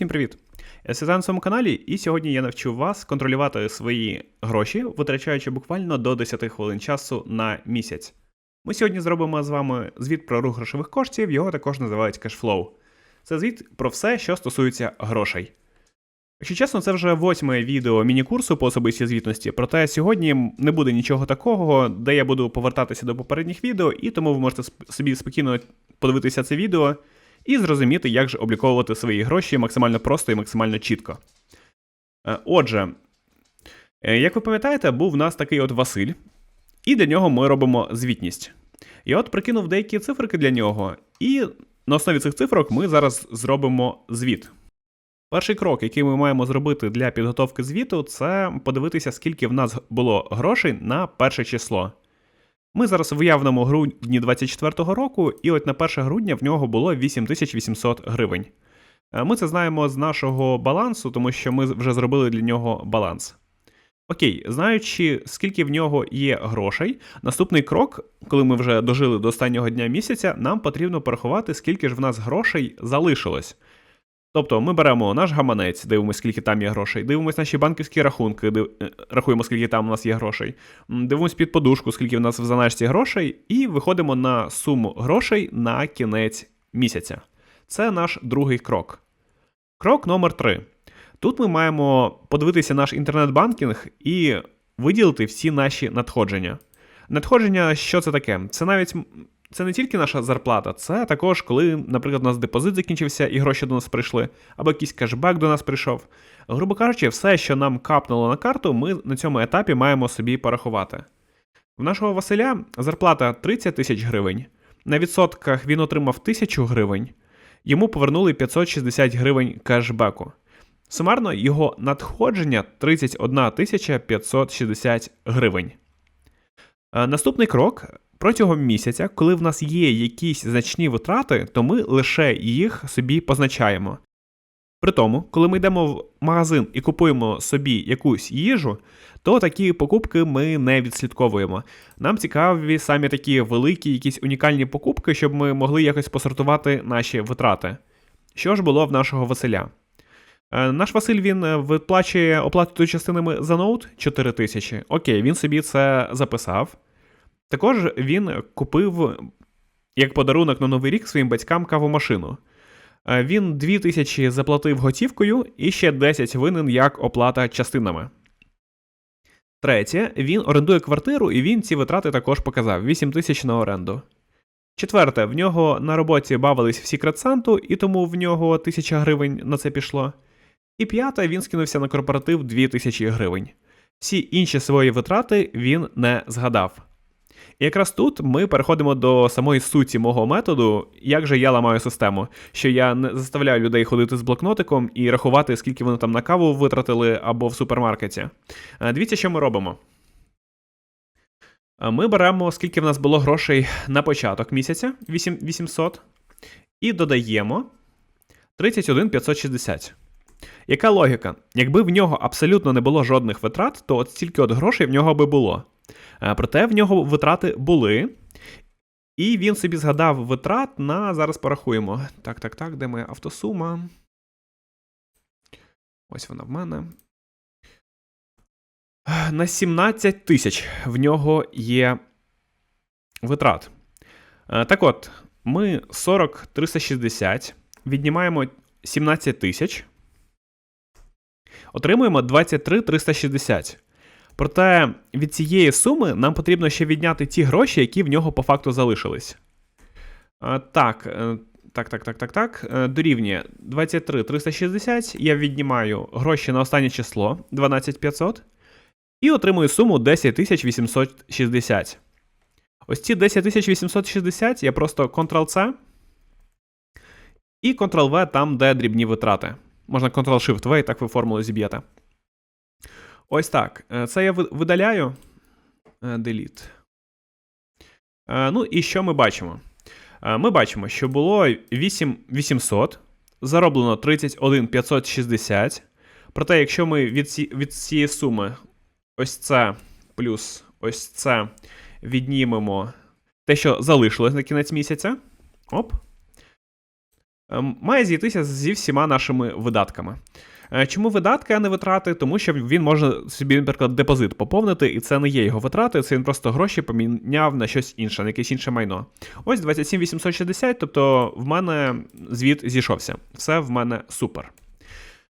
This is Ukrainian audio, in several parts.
Всім привіт! Я Світлан на своєму каналі, і сьогодні я навчу вас контролювати свої гроші, витрачаючи буквально до 10 хвилин часу на місяць. Ми сьогодні зробимо з вами звіт про рух грошових коштів, його також називають кешфлоу. Це звіт про все, що стосується грошей. Якщо чесно, це вже восьме відео міні-курсу по особистій звітності, проте сьогодні не буде нічого такого, де я буду повертатися до попередніх відео, і тому ви можете собі спокійно подивитися це відео і зрозуміти, як же обліковувати свої гроші максимально просто і максимально чітко. Е, Отже, е, як ви пам'ятаєте, був в нас такий от Василь, і для нього ми робимо звітність. Я от прикинув деякі циферки для нього, і на основі цих цифрок ми зараз зробимо звіт. Перший крок, який ми маємо зробити для підготовки звіту, це подивитися, скільки в нас було грошей на перше число. Ми зараз в явному грудні 24-го року, і от на 1 грудня в нього було 8800 гривень. Е, Ми це знаємо з нашого балансу, тому що ми вже зробили для нього баланс. Окей, знаючи, скільки в нього є грошей, наступний крок, коли ми вже дожили до останнього дня місяця, нам потрібно порахувати, скільки ж в нас грошей залишилось. Тобто ми беремо наш гаманець, дивимося, скільки там є грошей, дивимося наші банківські рахунки, див... е, рахуємо, скільки там у нас є грошей, дивимося під подушку, скільки в нас в заначці грошей, і виходимо на суму грошей на кінець місяця. Це наш другий крок. Крок номер три. Тут ми маємо подивитися наш інтернет-банкінг і виділити всі наші надходження. Надходження, що це таке? Це навіть це не тільки наша зарплата, це також коли, наприклад, у нас депозит закінчився і гроші до нас прийшли, або якийсь кешбек до нас прийшов. Грубо кажучи, все, що нам капнуло на карту, ми на цьому етапі маємо собі порахувати. В нашого Василя зарплата 30 тисяч гривень. На відсотках він отримав 1000 гривень. Йому повернули 560 гривень кешбеку. Сумарно його надходження 31 560 гривень. Е, Наступний крок. Протягом місяця, коли в нас є якісь значні витрати, то ми лише їх собі позначаємо. При тому, коли ми йдемо в магазин і купуємо собі якусь їжу, то такі покупки ми не відслідковуємо. Нам цікаві самі такі великі, якісь унікальні покупки, щоб ми могли якось посортувати наші витрати. Що ж було в нашого Василя? Е, Наш Василь він е, виплачує оплату частинами за ноут 4 тисячі. Окей, він собі це записав. Також він купив як подарунок на Новий рік своїм батькам кавомашину. Е, Він 2 тисячі заплатив готівкою і ще 10 винен як оплата частинами. Третє, він орендує квартиру, і він ці витрати також показав 8 тисяч на оренду. Четверте, в нього на роботі бавились в Secret Santa, і тому в нього 1000 гривень на це пішло. І п'яте, він скинувся на корпоратив 2000 гривень. Всі інші свої витрати він не згадав. І якраз тут ми переходимо до самої суті мого методу, як же я ламаю систему, що я не заставляю людей ходити з блокнотиком і рахувати, скільки вони там на каву витратили або в супермаркеті. Е, Дивіться, що ми робимо. Е, Ми беремо, скільки в нас було грошей на початок місяця 800, і додаємо 31 560. Яка логіка? Якби в нього абсолютно не було жодних витрат, то от стільки от грошей в нього би було. Е, Проте в нього витрати були, і він собі згадав витрат на зараз порахуємо. Так, так, так, де моя автосума? Ось вона в мене. На 17 тисяч в нього є витрат. Е, Так от, ми 40 360 віднімаємо 17 тисяч. Отримуємо 23 360. Проте від цієї суми нам потрібно ще відняти ті гроші, які в нього по факту залишились. А, Так, е, так, так, так, так, так. е, Дорівнює 23 360. Я віднімаю гроші на останнє число 12500 і отримую суму 10 860. Ось ці 10 860 я просто Ctrl-C і Ctrl-V там, де дрібні витрати. Можна Ctrl-Shift-V, і так ви формулу зіб'єте. Ось так. Е, Це я видаляю. Е, Delete. Е, Ну і що ми бачимо? Ми бачимо, що було 8800, зароблено 31 560. Проте, якщо ми від, ці, від цієї суми ось це плюс ось це віднімемо те, що залишилось на кінець місяця. Оп. ем, має зійтися зі всіма нашими видатками. Е, Чому видатки, а не витрати? Тому що він може собі, наприклад, депозит поповнити, і це не є його витрати, це він просто гроші поміняв на щось інше, на якесь інше майно. Ось 27860, тобто в мене звіт зійшовся. Все в мене супер.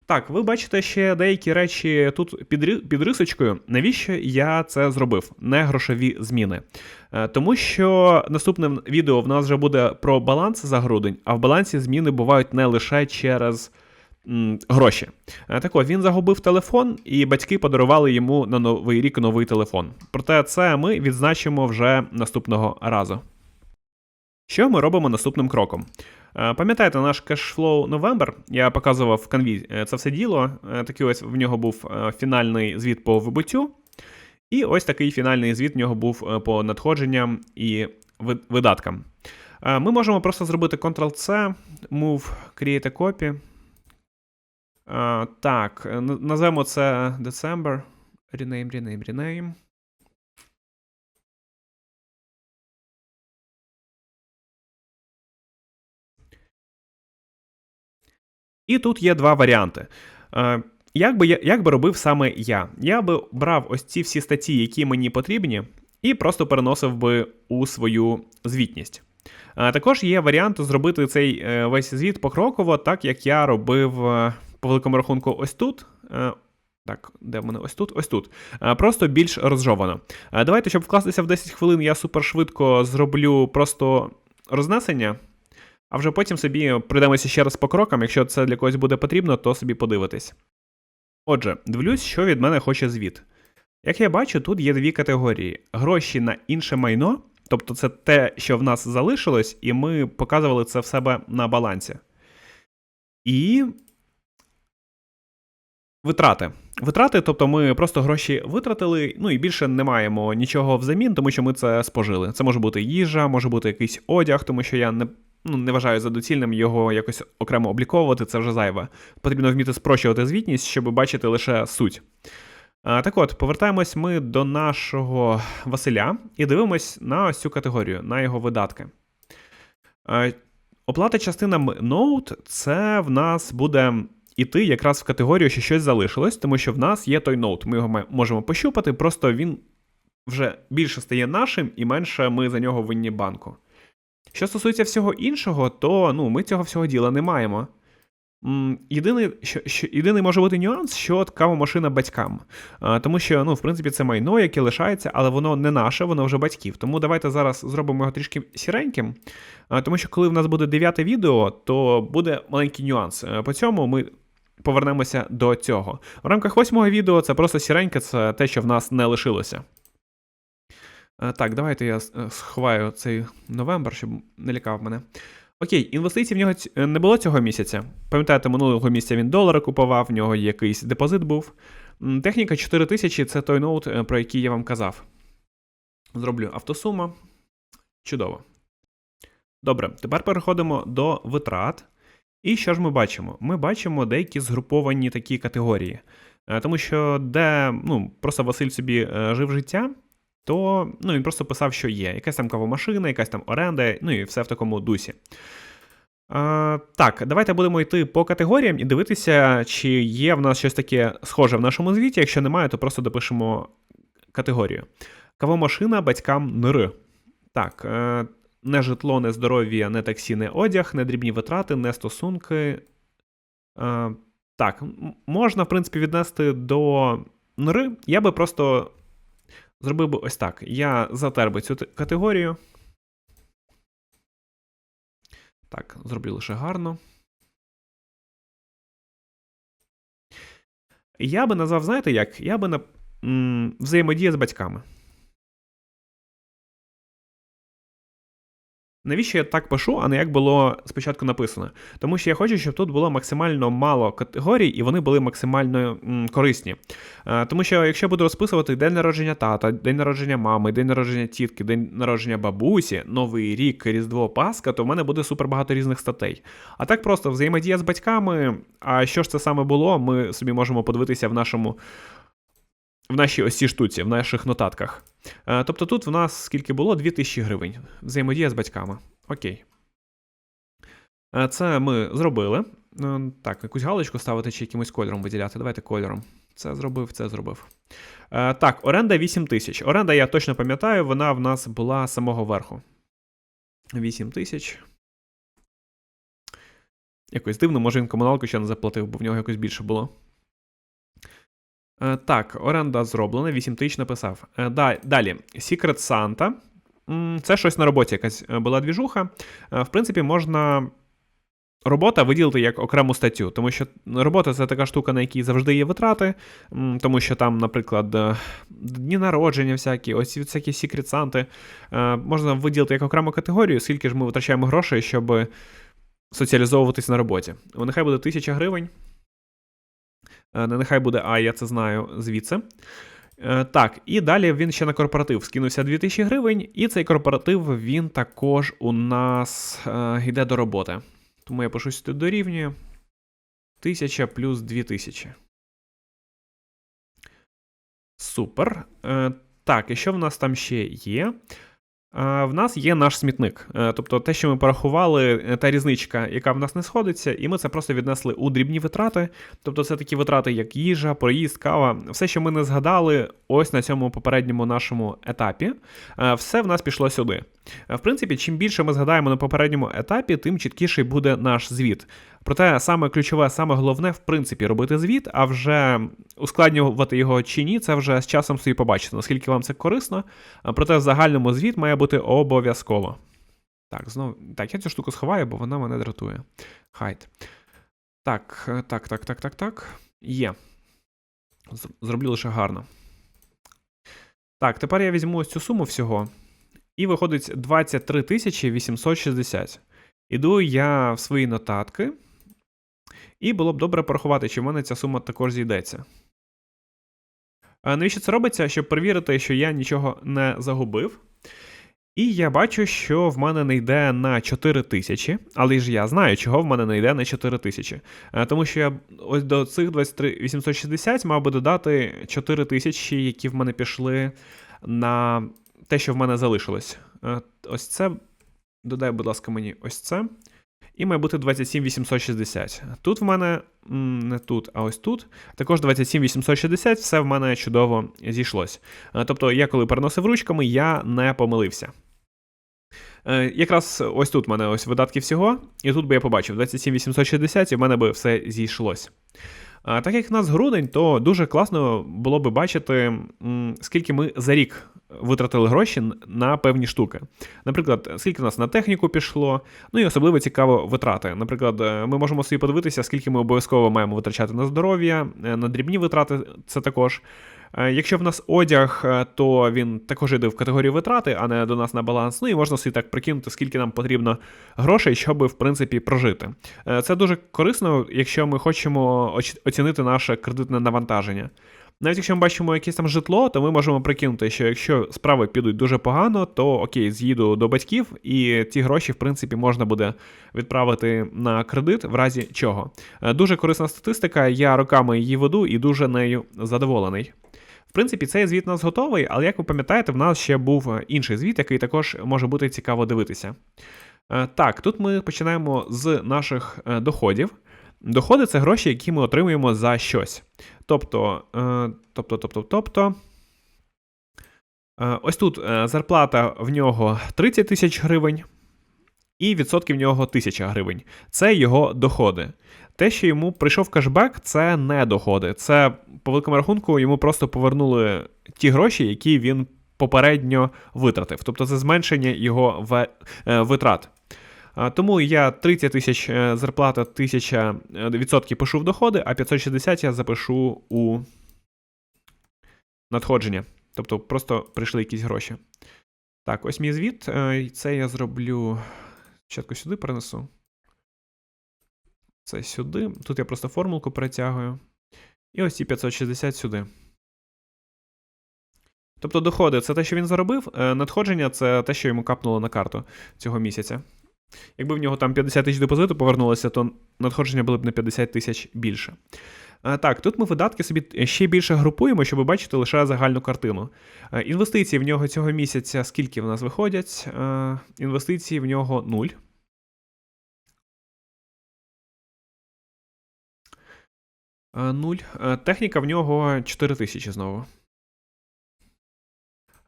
Так, ви бачите ще деякі речі тут під, під рисочкою. Навіщо я це зробив? Не грошові зміни. Е, Тому що наступне відео в нас вже буде про баланс за грудень, а в балансі зміни бувають не лише через гроші. Е, Так от, він загубив телефон, і батьки подарували йому на новий рік новий телефон. Проте це ми відзначимо вже наступного разу. Що ми робимо наступним кроком? Е, Пам'ятаєте наш кешфлоу November? Я показував в канві е, це все діло. Такий ось в нього був фінальний звіт по вибуттю. І ось такий фінальний звіт в нього був по надходженням і видаткам. Ми можемо просто зробити Ctrl-C, Move, Create a Copy. Е, Так, е, назвемо це December. Rename, rename, rename. І тут є два варіанти. Е, Як би, як би робив саме я? Я би брав ось ці всі статті, які мені потрібні, і просто переносив би у свою звітність. Також є варіант зробити цей весь звіт покроково, так як я робив по великому рахунку ось тут. Е, Так, де в мене ось тут? Ось тут. Е, Просто більш розжовано. Е, Давайте, щоб вкластися в 10 хвилин, я супершвидко зроблю просто рознесення. А вже потім собі пройдемося ще раз по крокам. Якщо це для когось буде потрібно, то собі подивитись. Отже, дивлюсь, що від мене хоче звіт. Як я бачу, тут є дві категорії: гроші на інше майно, тобто це те, що в нас залишилось, і ми показували це в себе на балансі. І витрати. Витрати, тобто ми просто гроші витратили, ну і більше не маємо нічого взамін, тому що ми це спожили. Це може бути їжа, може бути якийсь одяг, тому що я не, ну, не вважаю за доцільним його якось окремо обліковувати, це вже зайве. Потрібно вміти спрощувати звітність, щоб бачити лише суть. А, так от, повертаємось ми до нашого Василя і дивимось на ось цю категорію, на його видатки. А, оплата частинам Note – це в нас буде іти якраз в категорію, що щось залишилось, тому що в нас є той ноут. Ми його можемо пощупати, просто він вже більше стає нашим і менше ми за нього винні банку. Що стосується всього іншого, то ну, ми цього всього діла не маємо. Єдиний, що, що, єдиний може бути нюанс, що от кавомашина батькам. А, тому що, ну, в принципі, це майно, яке лишається, але воно не наше, воно вже батьків. Тому давайте зараз зробимо його трішки сіреньким. А, тому що коли в нас буде дев'яте відео, то буде маленький нюанс. Е, По цьому ми повернемося до цього. В рамках восьмого відео це просто сіреньке, це те, що в нас не лишилося. Е, Так, давайте я е, сховаю цей новембр, щоб не лякав мене. Окей, інвестицій в нього е, не було цього місяця. Пам'ятаєте, минулого місяця він долари купував, в нього якийсь депозит був. Техніка 4000 це той ноут, про який я вам казав. Зроблю автосума. Чудово. Добре, тепер переходимо до витрат. І що ж ми бачимо? Ми бачимо деякі згруповані такі категорії. Е, Тому що де ну, просто Василь собі е, жив життя, то ну, він просто писав, що є. Якась там кавомашина, якась там оренда, ну і все в такому дусі. Е, так, давайте будемо йти по категоріям і дивитися, чи є в нас щось таке схоже в нашому звіті. Якщо немає, то просто допишемо категорію. Кавомашина батькам НР. Так, не житло, не здоров'я, не таксі, не одяг, не дрібні витрати, не стосунки. Е, так, можна, в принципі, віднести до НР. Я би просто зробив би ось так. Я затер би цю категорію. Так, зроблю лише гарно. Я би назвав, знаєте як? Я би на взаємодія з батьками. Навіщо я так пишу, а не як було спочатку написано? Тому що я хочу, щоб тут було максимально мало категорій, і вони були максимально м, корисні. Е, тому що якщо я буду розписувати день народження тата, день народження мами, день народження тітки, день народження бабусі, Новий рік, Різдво, Пасха, то в мене буде супер багато різних статей. А так просто взаємодія з батьками. А що ж це саме було, ми собі можемо подивитися в нашому. В нашій ось цій штуці, в наших нотатках. Е, Тобто тут в нас скільки було? 2000 гривень. Взаємодія з батьками. Окей. Е, Це ми зробили. Е, Так, якусь галочку ставити чи якимось кольором виділяти. Давайте кольором. Це зробив, це зробив. Так, оренда 8 тисяч. Оренда, я точно пам'ятаю, вона в нас була самого верху. 8 тисяч. Якось дивно, може він комуналку ще не заплатив, бо в нього якось більше було. Е, Так, оренда зроблена, 8 тисяч написав. Е, Далі, Secret Santa. Це щось на роботі якась е, була двіжуха. В принципі, можна робота виділити як окрему статтю, тому що робота це така штука, на якій завжди є витрати, тому що там, наприклад, дні народження, всякі, ось всякі е, можна виділити як окрему категорію, скільки ж ми витрачаємо грошей, щоб соціалізовуватись на роботі. Нехай буде 1000 гривень. Е, Не нехай буде, а я це знаю звідси. Е, Так, і далі він ще на корпоратив скинувся 2000 гривень, і цей корпоратив він також у нас е, йде до роботи. Тому я пишу сюди дорівнює 1000 плюс 2000. Супер. Так, і що в нас там ще є? В нас є наш смітник. Е, Тобто те, що ми порахували, е, та різничка, яка в нас не сходиться, і ми це просто віднесли у дрібні витрати. Тобто це такі витрати, як їжа, проїзд, кава, все, що ми не згадали ось на цьому попередньому нашому етапі, е, все в нас пішло сюди. В принципі, чим більше ми згадаємо на попередньому етапі, тим чіткіший буде наш звіт. Проте саме ключове, саме головне, в принципі, робити звіт, а вже ускладнювати його чи ні, це вже з часом собі побачите, наскільки вам це корисно. Проте в загальному звіт має бути обов'язково. Так, знову. Так, я цю штуку сховаю, бо вона мене дратує. Хайт. Так, так, так, так, так, так. Є. Зроблю лише гарно. Так, тепер я візьму ось цю суму всього. І виходить 23 860. Іду я в свої нотатки. І було б добре порахувати, чи в мене ця сума також зійдеться. Навіщо це робиться? Щоб перевірити, що я нічого не загубив. І я бачу, що в мене не йде на 4 тисячі, але ж я знаю, чого в мене не йде на 4 тисячі. Е, Тому що я ось до цих 23 860 мав би додати 4 тисячі, які в мене пішли на те, що в мене залишилось. Е, Ось це. Додай, будь ласка, мені ось це. І має бути 27860. Тут в мене не тут, а ось тут. Також 27860, все в мене чудово зійшлось. Е, Тобто, я коли переносив ручками, я не помилився. Е, Якраз ось тут в мене ось видатки всього, і тут би я побачив 27860, і в мене би все зійшлось. А так як в нас грудень, то дуже класно було би бачити, скільки ми за рік витратили гроші на певні штуки. Наприклад, скільки в нас на техніку пішло, ну і особливо цікаво витрати. Наприклад, е, ми можемо собі подивитися, скільки ми обов'язково маємо витрачати на здоров'я, е, на дрібні витрати це також. Е, Якщо в нас одяг, е, то він також йде в категорію витрати, а не до нас на баланс. Ну і можна собі так прикинути, скільки нам потрібно грошей, щоб в принципі прожити. Е, Це дуже корисно, якщо ми хочемо оч- оцінити наше кредитне навантаження. Навіть якщо ми бачимо якесь там житло, то ми можемо прикинути, що якщо справи підуть дуже погано, то окей, з'їду до батьків, і ці гроші, в принципі, можна буде відправити на кредит в разі чого. Дуже корисна статистика, я роками її веду і дуже нею задоволений. В принципі, цей звіт у нас готовий, але як ви пам'ятаєте, в нас ще був е, інший звіт, який також може бути цікаво дивитися. Е, Так, тут ми починаємо з наших е, доходів. Доходи це гроші, які ми отримуємо за щось. Тобто, тобто, тобто, тобто. Ось тут зарплата в нього 30 тисяч гривень, і відсотки в нього 1000 гривень. Це його доходи. Те, що йому прийшов кешбек, це не доходи. Це, по великому рахунку, йому просто повернули ті гроші, які він попередньо витратив. Тобто це зменшення його е, витрат. Тому я 30 тисяч е, зарплата, 1000 е, відсотків пишу в доходи, а 560 я запишу у надходження. Тобто просто прийшли якісь гроші. Так, ось мій звіт. Це я зроблю. Спочатку сюди перенесу. Це сюди. Тут я просто формулку перетягую. І ось ці 560 сюди. Тобто доходи це те, що він заробив. Е, надходження це те, що йому капнуло на карту цього місяця. Якби в нього там 50 тисяч депозиту повернулося, то надходження було б на 50 тисяч більше. Е, так, тут ми видатки собі ще більше групуємо, щоб бачити лише загальну картину. Е, інвестиції в нього цього місяця, скільки в нас виходять? Інвестиції в нього нуль. Нуль. Е, техніка в нього 4000 знову.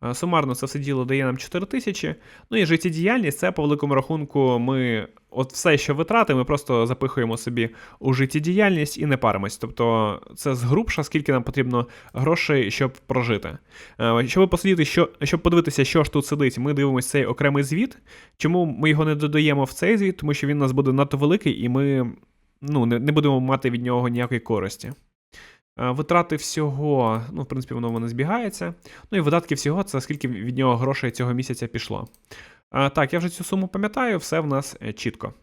Е, сумарно це все діло дає нам 4 тисячі. Ну і життєдіяльність це по великому рахунку. Ми от все, що витрати, ми просто запихуємо собі у життєдіяльність і не паримось. Тобто це згрубша, скільки нам потрібно грошей, щоб прожити. Е, щоб посидіти, що щоб подивитися, що ж тут сидить, ми дивимося цей окремий звіт. Чому ми його не додаємо в цей звіт, тому що він у нас буде надто великий, і ми ну, не, не будемо мати від нього ніякої користі. Е, Витрати всього, ну, в принципі, воно в мене збігається. Ну і видатки всього це скільки від нього грошей цього місяця пішло. А, Так, я вже цю суму пам'ятаю, все в нас е, чітко.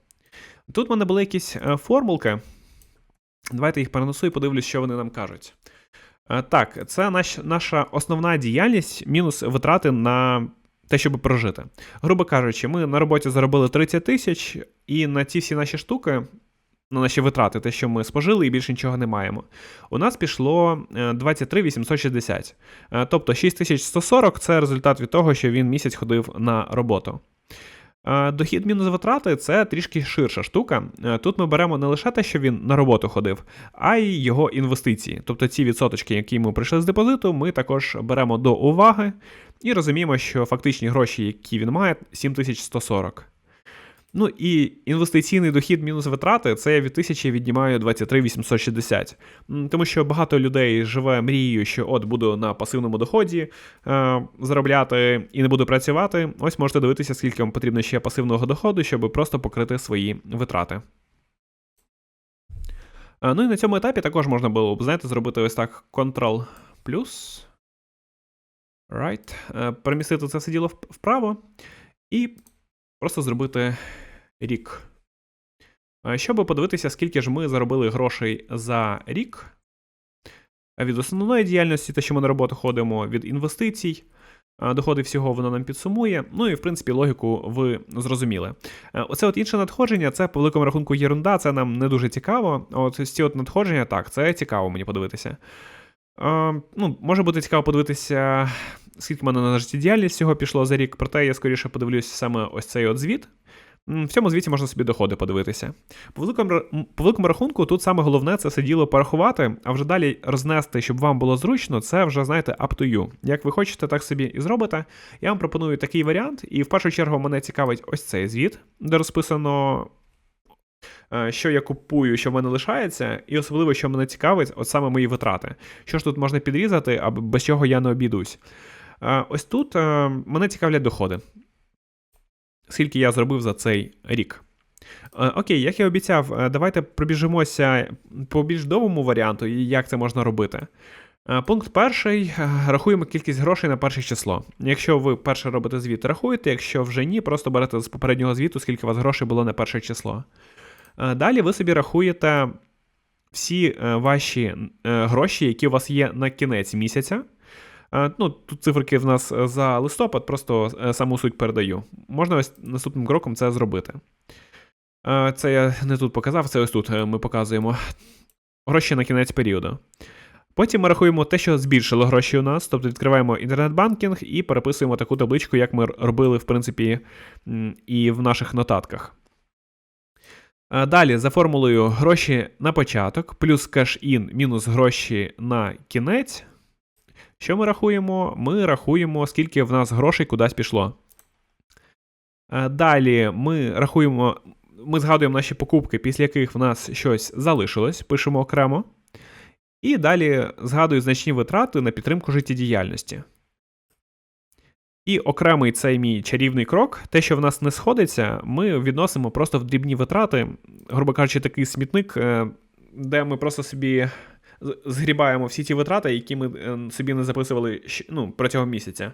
Тут в мене були якісь е, формулки. Давайте їх перенесу і подивлюсь, що вони нам кажуть. Е, Так, це наш, наша основна діяльність мінус витрати на те, щоб прожити. Грубо кажучи, ми на роботі заробили 30 тисяч, і на ці всі наші штуки, на наші витрати, те, що ми спожили, і більше нічого не маємо. У нас пішло е, 23 860. Е, Тобто 6140 це результат від того, що він місяць ходив на роботу. Е, Дохід мінус витрати це трішки ширша штука. Е, Тут ми беремо не лише те, що він на роботу ходив, а й його інвестиції. Тобто ці відсоточки, які ми прийшли з депозиту, ми також беремо до уваги і розуміємо, що фактичні гроші, які він має, 7140. Ну і інвестиційний дохід мінус витрати це я від тисячі віднімаю 23 860. Тому що багато людей живе мрією, що от буду на пасивному доході е, заробляти і не буду працювати. Ось можете дивитися, скільки вам потрібно ще пасивного доходу, щоб просто покрити свої витрати. Е, Ну і на цьому етапі також можна було б, знаєте, зробити ось так Ctrl плюс. Right. Е, Перемістити це все діло вправо. І просто зробити рік. Е, Щоб подивитися, скільки ж ми заробили грошей за рік. Е, Від основної діяльності, те, що ми на роботу ходимо, від інвестицій. е, Доходи всього воно нам підсумує. Ну і в принципі логіку ви зрозуміли. Оце от інше надходження, це по великому рахунку єрунда, це нам не дуже цікаво. От ці от надходження, так, це цікаво мені подивитися. Е, ну, може бути цікаво подивитися, скільки в мене на життєдіяльність всього пішло за рік, проте я скоріше подивлюсь саме ось цей от звіт. В цьому звіті можна собі доходи подивитися. По великому, по великому рахунку, тут саме головне це сиділо порахувати, а вже далі рознести, щоб вам було зручно, це вже, знаєте, up to you. Як ви хочете, так собі і зробите. Я вам пропоную такий варіант, і в першу чергу мене цікавить ось цей звіт, де розписано. е, Що я купую, що в мене лишається, і особливо, що мене цікавить, от саме мої витрати. Що ж тут можна підрізати, а без чого я не обійдусь. Е, Ось тут е, мене цікавлять доходи скільки я зробив за цей рік. Е, Окей, як я обіцяв, е, давайте пробіжимося по більш довгому варіанту і як це можна робити. Е, Пункт перший. Рахуємо кількість грошей на перше число. Якщо ви перше робите звіт, рахуєте, якщо вже ні, просто берете з попереднього звіту, скільки у вас грошей було на перше число. Далі ви собі рахуєте всі ваші гроші, які у вас є на кінець місяця. Е, Ну, тут циферки в нас е, за листопад, просто е, саму суть передаю. Можна ось наступним кроком це зробити. Це я не тут показав, це ось тут ми показуємо гроші на кінець періоду. Потім ми рахуємо те, що збільшило гроші у нас, тобто відкриваємо інтернет-банкінг і переписуємо таку табличку, як ми робили, в принципі, і в наших нотатках. Далі за формулою гроші на початок, плюс кеш-ін, мінус гроші на кінець. Що ми рахуємо? Ми рахуємо, скільки в нас грошей кудись пішло. Е, Далі ми рахуємо, ми згадуємо наші покупки, після яких в нас щось залишилось, пишемо окремо. І далі згадую значні витрати на підтримку життєдіяльності. І окремий цей мій чарівний крок, те, що в нас не сходиться, ми відносимо просто в дрібні витрати, грубо кажучи, такий смітник, е, де ми просто собі згрібаємо всі ті витрати, які ми е, собі не записували ну, протягом місяця.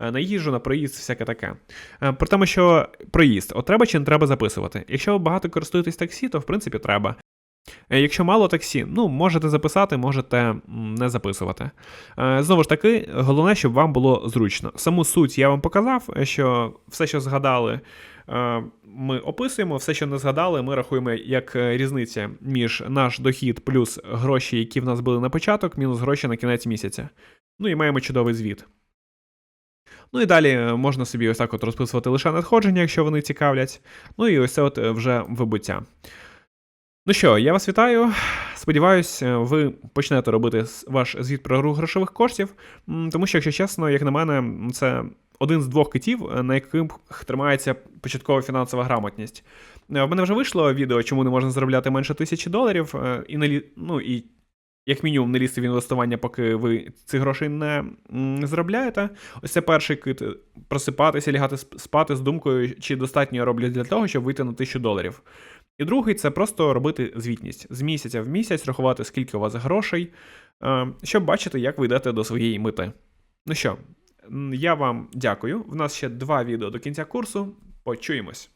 Е, На їжу, на проїзд, всяке таке. Е, Про тому, що проїзд, от треба чи не треба записувати. Якщо ви багато користуєтесь таксі, то в принципі треба. Якщо мало таксі, ну можете записати, можете не записувати. Знову ж таки, головне, щоб вам було зручно. Саму суть я вам показав, що все, що згадали, ми описуємо, все, що не згадали, ми рахуємо як е, різниця між наш дохід плюс гроші, які в нас були на початок, мінус гроші на кінець місяця. Ну і маємо чудовий звіт. Ну і далі е, можна собі ось так от розписувати лише надходження, якщо вони цікавлять. Ну і ось це от е, вже вибуття. Ну що, я вас вітаю. Сподіваюсь, ви почнете робити ваш звіт про рух грошових коштів, тому що, якщо чесно, як на мене, це один з двох китів, е, на яких тримається початкова фінансова грамотність. Е, В мене вже вийшло відео, чому не можна заробляти менше тисячі доларів, е, і не ну, і як мінімум не лізти в інвестування, поки ви цих грошей не заробляєте. Ось це перший кит просипатися, лягати спати з думкою, чи достатньо я роблю для того, щоб вийти на тисячу доларів. І другий це просто робити звітність з місяця в місяць, рахувати, скільки у вас грошей, щоб бачити, як ви йдете до своєї мети. Ну що, я вам дякую. В нас ще два відео до кінця курсу. Почуємось.